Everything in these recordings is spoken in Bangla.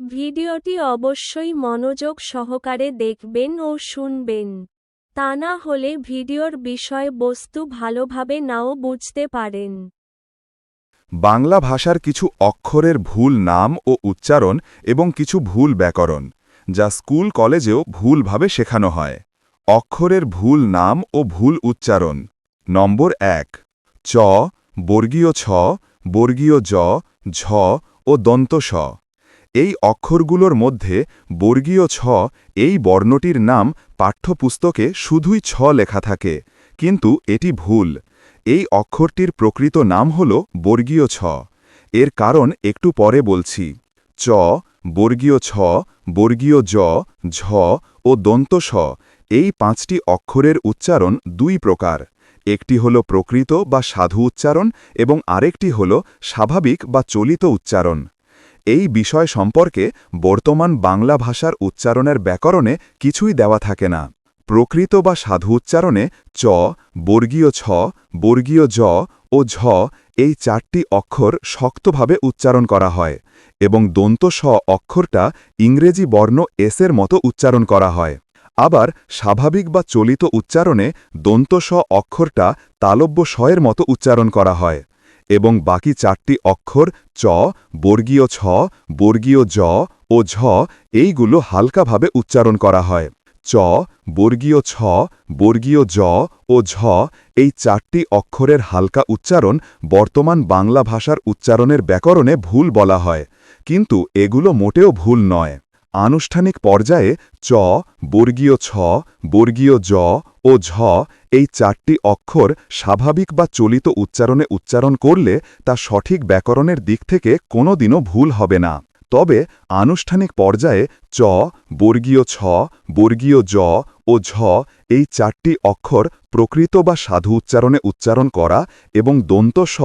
ভিডিওটি অবশ্যই মনোযোগ সহকারে দেখবেন ও শুনবেন। তা না হলে ভিডিওর বিষয়বস্তু ভালোভাবে নাও বুঝতে পারেন। বাংলা ভাষার কিছু অক্ষরের ভুল নাম ও উচ্চারণ এবং কিছু ভুল ব্যাকরণ, যা স্কুল কলেজেও ভুলভাবে শেখানো হয়। অক্ষরের ভুল নাম ও ভুল উচ্চারণ, নম্বর এক, চ, বর্গীয় ছ, বর্গীয় জ, ঝ ও দন্ত স এই অক্ষরগুলোর মধ্যে বর্গীয় ছ, এই বর্ণটির নাম পাঠ্যপুস্তকে শুধুই ছ লেখা থাকে, কিন্তু এটি ভুল। এই অক্ষরটির প্রকৃত নাম হল বর্গীয় ছ। এর কারণ একটু পরে বলছি। চ, বর্গীয় ছ, বর্গীয় জ, ঝ ও দন্ত স, এই পাঁচটি অক্ষরের উচ্চারণ দুই প্রকার। একটি হল প্রকৃত বা সাধু উচ্চারণ এবং আরেকটি হল স্বাভাবিক বা চলিত উচ্চারণ। এই বিষয় সম্পর্কে বর্তমান বাংলা ভাষার উচ্চারণের ব্যাকরণে কিছুই দেওয়া থাকে না। প্রকৃত বা সাধু উচ্চারণে চ, বর্গীয় ছ, বর্গীয় জ ও ঝ এই চারটি অক্ষর শক্তভাবে উচ্চারণ করা হয় এবং দন্ত স অক্ষরটা ইংরেজি বর্ণ এসের মতো উচ্চারণ করা হয়। আবার স্বাভাবিক বা চলিত উচ্চারণে দন্ত স অক্ষরটা তালব্য শয়ের মতো উচ্চারণ করা হয়। এবং বাকি চারটি অক্ষর চ, বর্গীয় ছ বর্গীয় জ ও ঝ এইগুলো হালকাভাবে উচ্চারণ করা হয়। চ, বর্গীয় ছ, বর্গীয় জ ও ঝ এই চারটি অক্ষরের হালকা উচ্চারণ বর্তমান বাংলা ভাষার উচ্চারণের ব্যাকরণে ভুল বলা হয়। কিন্তু এগুলো মোটেও ভুল নয়। আনুষ্ঠানিক পর্যায়ে চ, বর্গীয় ছ, বর্গীয় জ ও ঝ এই চারটি অক্ষর স্বাভাবিক বা চলিত উচ্চারণে উচ্চারণ করলে তা সঠিক ব্যাকরণের দিক থেকে কোনোদিনও ভুল হবে না। তবে আনুষ্ঠানিক পর্যায়ে চ, বর্গীয় ছ, বর্গীয় জ ও ঝ এই চারটি অক্ষর প্রকৃত বা সাধু উচ্চারণে উচ্চারণ করা এবং দন্ত স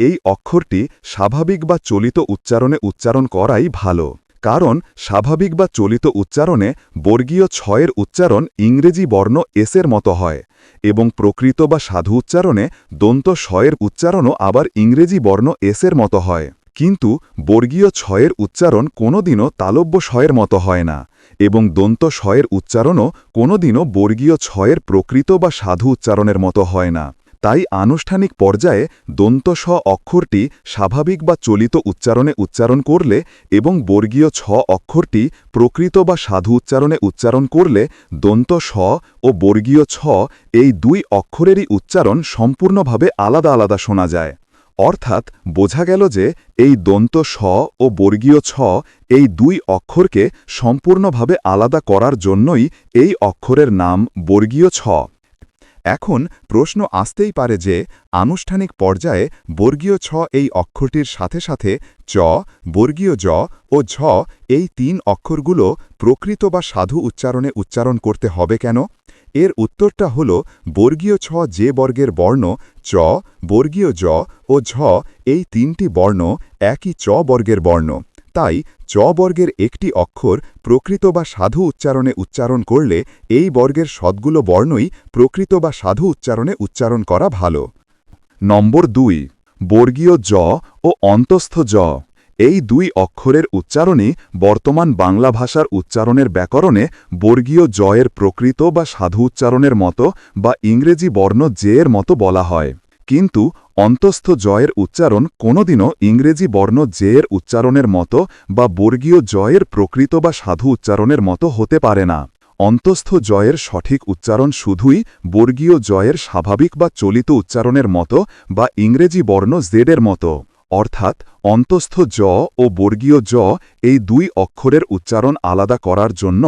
এই অক্ষরটি স্বাভাবিক বা চলিত উচ্চারণে উচ্চারণ করাই ভালো। কারণ স্বাভাবিক বা চলিত উচ্চারণে বর্গীয় ছয়ের উচ্চারণ ইংরেজি বর্ণ এসের মতো হয়, এবং প্রকৃত বা সাধু উচ্চারণে দন্ত শয়ের উচ্চারণও আবার ইংরেজি বর্ণ এসের মতো হয়। কিন্তু বর্গীয় ছয়ের উচ্চারণ কোনোদিনও তালব্য শয়ের মতো হয় না, এবং দন্ত শয়ের উচ্চারণও কোনোদিনও বর্গীয় ছয়ের প্রকৃত বা সাধু উচ্চারণের মতো হয় না। তাই আনুষ্ঠানিক পর্যায়ে দন্ত স অক্ষরটি স্বাভাবিক বা চলিত উচ্চারণে উচ্চারণ করলে এবং বর্গীয় ছ অক্ষরটি প্রকৃত বা সাধু উচ্চারণে উচ্চারণ করলে দন্ত স ও বর্গীয় ছ এই দুই অক্ষরেরই উচ্চারণ সম্পূর্ণভাবে আলাদা আলাদা শোনা যায়। অর্থাৎ বোঝা গেল যে এই দন্ত স ও বর্গীয় ছ এই দুই অক্ষরকে সম্পূর্ণভাবে আলাদা করার জন্যই এই অক্ষরের নাম বর্গীয় ছ। এখন প্রশ্ন আসতেই পারে যে, আনুষ্ঠানিক পর্যায়ে বর্গীয় ছ এই অক্ষরটির সাথে সাথে চ, বর্গীয় জ ও ঝ এই তিন অক্ষরগুলো প্রকৃত বা সাধু উচ্চারণে উচ্চারণ করতে হবে কেন? এর উত্তরটা হল, বর্গীয় ছ যে বর্গের বর্ণ, চ, বর্গীয় জ ও ঝ এই তিনটি বর্ণ একই চ বর্গের বর্ণ। তাই চ বর্গের একটি অক্ষর প্রকৃত বা সাধু উচ্চারণে উচ্চারণ করলে এই বর্গের সদগুলো বর্ণই প্রকৃত বা সাধু উচ্চারণে উচ্চারণ করা ভালো। নম্বর দুই, বর্গীয় জ ও অন্তস্থ জ। এই দুই অক্ষরের উচ্চারণই বর্তমান বাংলা ভাষার উচ্চারণের ব্যাকরণে বর্গীয় জয়ের প্রকৃত বা সাধু উচ্চারণের মতো বা ইংরেজি বর্ণ জেয়ের মতো বলা হয়। কিন্তু অন্তস্থ জয়ের উচ্চারণ কোনোদিনও ইংরেজি বর্ণ জেয়ের উচ্চারণের মতো বা বর্গীয় জয়ের প্রকৃত বা সাধু উচ্চারণের মতো হতে পারে না। অন্তস্থ জয়ের সঠিক উচ্চারণ শুধুই বর্গীয় জয়ের স্বাভাবিক বা চলিত উচ্চারণের মতো বা ইংরেজি বর্ণ জেডের মতো। অর্থাৎ অন্তস্থ জ ও বর্গীয় জ এই দুই অক্ষরের উচ্চারণ আলাদা করার জন্য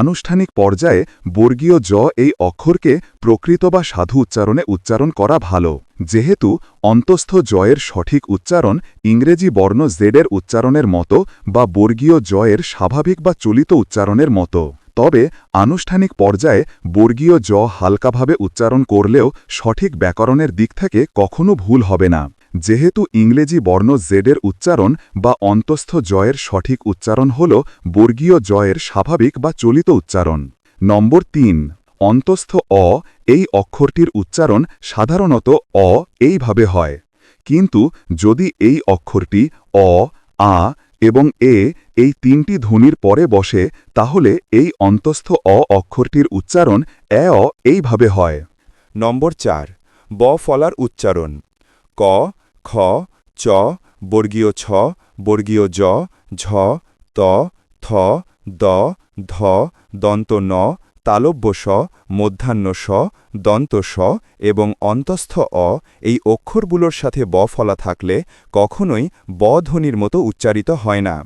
আনুষ্ঠানিক পর্যায়ে বর্গীয় জ এই অক্ষরকে প্রকৃত বা সাধু উচ্চারণে উচ্চারণ করা ভালো। যেহেতু অন্তস্থ জয়ের সঠিক উচ্চারণ ইংরেজি বর্ণ জেডের উচ্চারণের মতো বা বর্গীয় জয়ের স্বাভাবিক বা চলিত উচ্চারণের মতো। তবে আনুষ্ঠানিক পর্যায়ে বর্গীয় জ হালকাভাবে উচ্চারণ করলেও সঠিক ব্যাকরণের দিক থেকে কখনো ভুল হবে না। যেহেতু ইংরেজি বর্ণ জেডের উচ্চারণ বা অন্তস্থ জয়ের সঠিক উচ্চারণ হল বর্গীয় জয়ের স্বাভাবিক বা চলিত উচ্চারণ। নম্বর তিন, অন্তস্থ অ, এই অক্ষরটির উচ্চারণ সাধারণত অ এইভাবে হয়। কিন্তু যদি এই অক্ষরটি অ, আ এবং এ এই তিনটি ধ্বনির পরে বসে, তাহলে এই অন্তস্থ অ অক্ষরটির উচ্চারণ এ, অ এইভাবে হয়। নম্বর চার, ব ফলার উচ্চারণ। ক খ, চ, বর্গীয় ছ, বর্গীয় জ, ঝ, ত, থ, দ, ধ, দন্ত ন, তালব্য স, মধ্যাহ্ন স, দন্ত স এবং অন্তস্থ অ এই অক্ষরগুলোর সাথে ব ফলা থাকলে কখনোই ব ধ্বনির মতো উচ্চারিত হয় না।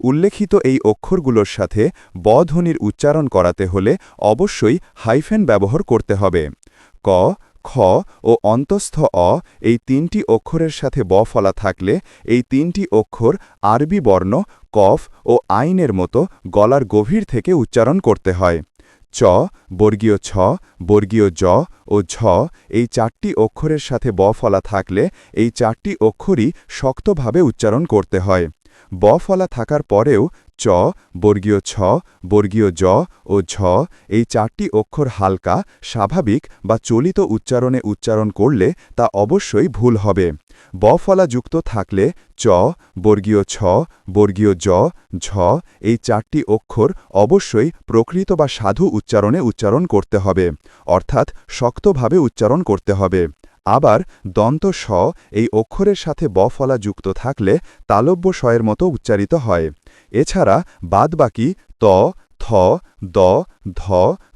উল্লেখিত এই অক্ষরগুলোর সাথে ব ধ্বনির উচ্চারণ করাতে হলে অবশ্যই হাইফেন ব্যবহার করতে হবে। ক খ ও অন্তস্থ অ এই তিনটি অক্ষরের সাথে ব ফলা থাকলে এই তিনটি অক্ষর আরবি বর্ণ, কফ ও আইনের মতো গলার গভীর থেকে উচ্চারণ করতে হয়। চ, বর্গীয় ছ, বর্গীয় জ ও ঝ এই চারটি অক্ষরের সাথে ব ফলা থাকলে এই চারটি অক্ষরই শক্তভাবে উচ্চারণ করতে হয়। ব ফলা থাকার পরেও চ, বর্গীয় ছ, বর্গীয় জ ও ঝ এই চারটি অক্ষর হালকা, স্বাভাবিক বা চলিত উচ্চারণে উচ্চারণ করলে তা অবশ্যই ভুল হবে। ব ফলা যুক্ত থাকলে চ, বর্গীয় ছ, বর্গীয় জ, ঝ এই চারটি অক্ষর অবশ্যই প্রকৃত বা সাধু উচ্চারণে উচ্চারণ করতে হবে, অর্থাৎ শক্তভাবে উচ্চারণ করতে হবে। আবার দন্ত স এই অক্ষরের সাথে ব ফলা যুক্ত থাকলে তালব্য শয়ের মতো উচ্চারিত হয়। এছাড়া বাদবাকি ত, থ, দ, ধ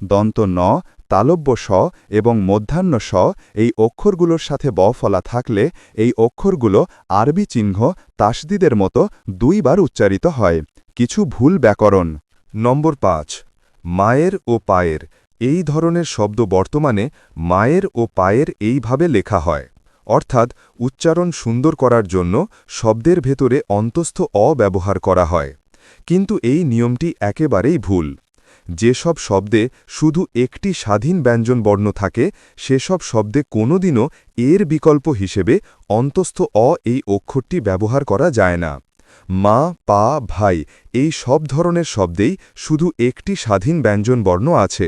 দন্ত ন তালব্য স এবং মধ্যাহ্ন স এই অক্ষরগুলোর সাথে ব ফলা থাকলে এই অক্ষরগুলো আরবি চিহ্ন তাসদিদের মতো দুইবার উচ্চারিত হয়। কিছু ভুল ব্যাকরণ। নম্বর পাঁচ, মায়ের ও পায়ের এই ধরনের শব্দ বর্তমানে মায়ের ও পায়ের এইভাবে লেখা হয়। অর্থাৎ উচ্চারণ সুন্দর করার জন্য শব্দের ভেতরে অন্তস্থ অ ব্যবহার করা হয়। কিন্তু এই নিয়মটি একেবারেই ভুল। যেসব শব্দে শুধু একটি স্বাধীন ব্যঞ্জন বর্ণ থাকে, সেসব শব্দে কোনোদিনও এর বিকল্প হিসেবে অন্তস্থ অ এই অক্ষরটি ব্যবহার করা যায় না। মা, পা, ভাই এই সব ধরনের শব্দেই শুধু একটি স্বাধীন ব্যঞ্জন বর্ণ আছে।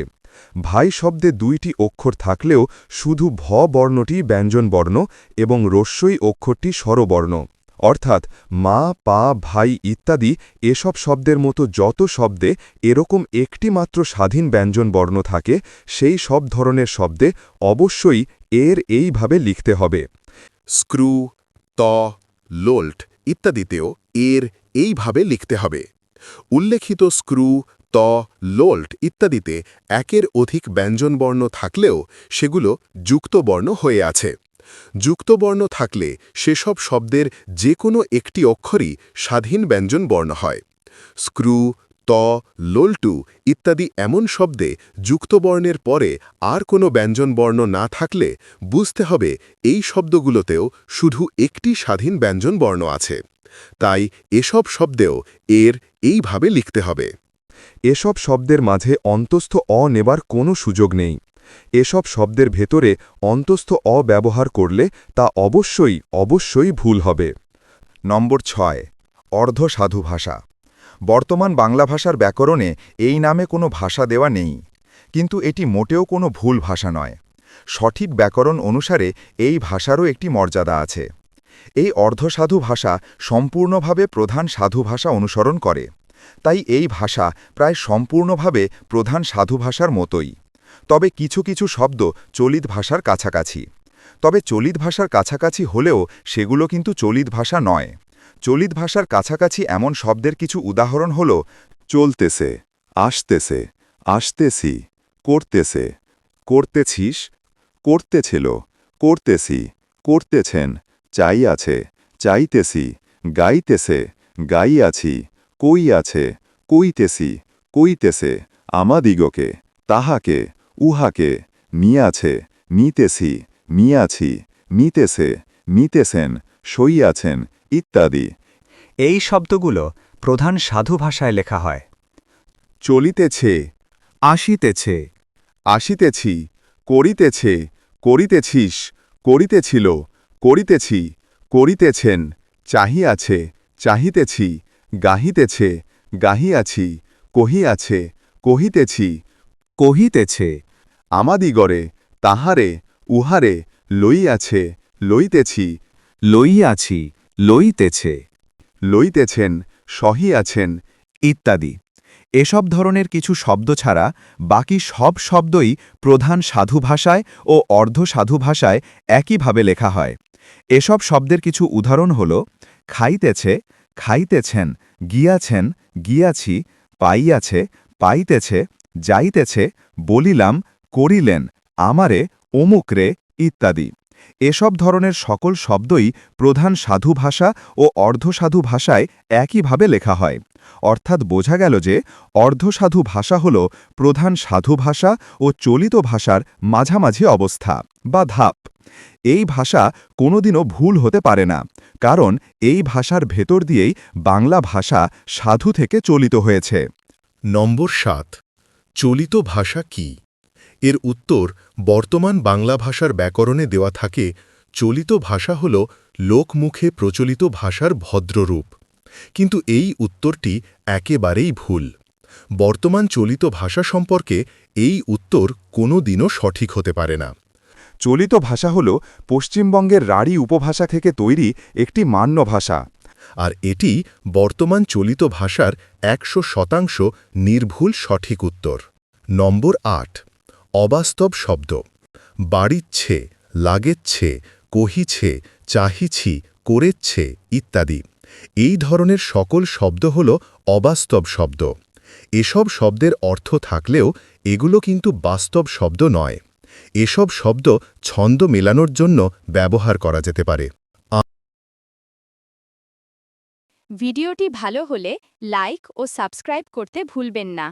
ভাই শব্দে দুইটি অক্ষর থাকলেও শুধু ভ বর্ণটি ব্যঞ্জন বর্ণ এবং রস্যই অক্ষরটি স্বরবর্ণ। অর্থাৎ মা, পা, ভাই ইত্যাদি এসব শব্দের মতো যত শব্দে এরকম একটি মাত্র স্বাধীন ব্যঞ্জন বর্ণ থাকে, সেই সব ধরনের শব্দে অবশ্যই এর এইভাবে লিখতে হবে। স্ক্রু, ত, লোল্ট ইত্যাদিতেও এর এইভাবে লিখতে হবে। উল্লেখিত স্ক্রু ত, লোল্ট ইত্যাদিতে একের অধিক ব্যঞ্জনবর্ণ থাকলেও সেগুলো যুক্তবর্ণ হয়ে আছে। যুক্তবর্ণ থাকলে সেসব শব্দের যে কোনো একটি অক্ষরই স্বাধীন ব্যঞ্জন বর্ণ হয়। স্ক্রু, ত, লোল্টু ইত্যাদি এমন শব্দে যুক্তবর্ণের পরে আর কোনো ব্যঞ্জনবর্ণ না থাকলে বুঝতে হবে এই শব্দগুলোতেও শুধু একটি স্বাধীন ব্যঞ্জন বর্ণ আছে। তাই এসব শব্দেও এর এইভাবে লিখতে হবে। এসব শব্দের মাঝে অন্তস্থ অ নেবার কোনো সুযোগ নেই। এসব শব্দের ভেতরে অন্তস্থ অ ব্যবহার করলে তা অবশ্যই অবশ্যই ভুল হবে। নম্বর ছয়, অর্ধ সাধু ভাষা। বর্তমান বাংলা ভাষার ব্যাকরণে এই নামে কোনো ভাষা দেওয়া নেই। কিন্তু এটি মোটেও কোনো ভুল ভাষা নয়। সঠিক ব্যাকরণ অনুসারে এই ভাষারও একটি মর্যাদা আছে। এই অর্ধসাধু ভাষা সম্পূর্ণভাবে প্রধান সাধু ভাষা অনুসরণ করে। তাই এই ভাষা প্রায় সম্পূর্ণভাবে প্রধান সাধু ভাষার মতোই। তবে কিছু কিছু শব্দ চলিত ভাষার কাছাকাছি। তবে চলিত ভাষার কাছাকাছি হলেও সেগুলো কিন্তু চলিত ভাষা নয়। চলিত ভাষার কাছাকাছি এমন শব্দের কিছু উদাহরণ হল চলতেছে, আসতেছে, আসতেছি, করতেছে, করতেছিস, করতেছিল, করতেছি, করতেছেন চাই আছে চাইতেছি, গাইতেছে গাই আছি কই আছে? কইতেছি কইতেছে আমাদিগকে তাহাকে উহাকে নিয়াছে নিতেছি নিয়াছি নিতেছে নিতেছেন সইয়াছেন ইত্যাদি। এই শব্দগুলো প্রধান সাধু ভাষায় লেখা হয়। চলিতেছে আসিতেছে আসিতেছি করিতেছে করিতেছিস করিতেছিল করিতেছি করিতেছেন চাহিয়াছে চাহিতেছি গাহিতেছে, গাহিয়াছি, কহিয়াছে, কহিতেছি, কহিতেছে, আমাদিগরে তাহারে, উহারে লইয়াছে, লইতেছি, লইয়াছি, লইতেছে, লইতেছেন সহি আছেন ইত্যাদি। এসব ধরনের কিছু শব্দ ছাড়া বাকি সব শব্দই প্রধান সাধু ভাষায় ও অর্ধ সাধু ভাষায় একইভাবে লেখা হয়। এসব শব্দের কিছু উদাহরণ হল, খাইতেছে খাইতেছেন, গিয়াছেন, গিয়াছি, পাইয়াছে, পাইতেছে, যাইতেছে, বলিলাম, করিলেন, আমারে, অমুকরে, ইত্যাদি। এসব ধরনের সকল শব্দই প্রধান সাধু ভাষা ও অর্ধসাধু ভাষায় একইভাবে লেখা হয়। অর্থাৎ বোঝা গেল যে, অর্ধসাধু ভাষা হল প্রধান সাধু ভাষা ও চলিত ভাষার মাঝামাঝি অবস্থা বা ধাপ। এই ভাষা কোনোদিনও ভুল হতে পারে না, কারণ এই ভাষার ভেতর দিয়েই বাংলা ভাষা সাধু থেকে চলিত হয়েছে। নম্বর সাত, চলিত ভাষা কি? এর উত্তর বর্তমান বাংলা ভাষার ব্যাকরণে দেওয়া থাকে, চলিত ভাষা হল লোকমুখে প্রচলিত ভাষার ভদ্ররূপ। কিন্তু এই উত্তরটি একেবারেই ভুল। বর্তমান চলিত ভাষা সম্পর্কে এই উত্তর কোনো দিনও সঠিক হতে পারে না। চলিত ভাষা হল পশ্চিমবঙ্গের রাঢ়ী উপভাষা থেকে তৈরি একটি মান্য ভাষা। আর এটি বর্তমান চলিত ভাষার একশো শতাংশ নির্ভুল সঠিক উত্তর। নম্বর আট, অবাস্তব শব্দ। বাড়িচ্ছে, লাগেচ্ছে, কহিছে, চাহিছি করেচ্ছে ইত্যাদি। এই ধরনের সকল শব্দ হল অবাস্তব শব্দ। এসব শব্দের অর্থ থাকলেও এগুলো কিন্তু বাস্তব শব্দ নয়। এসব শব্দ ছন্দ মেলানোর জন্য ব্যবহার করা যেতে পারে। ভিডিওটি ভালো হলে লাইক ও সাবস্ক্রাইব করতে ভুলবেন না।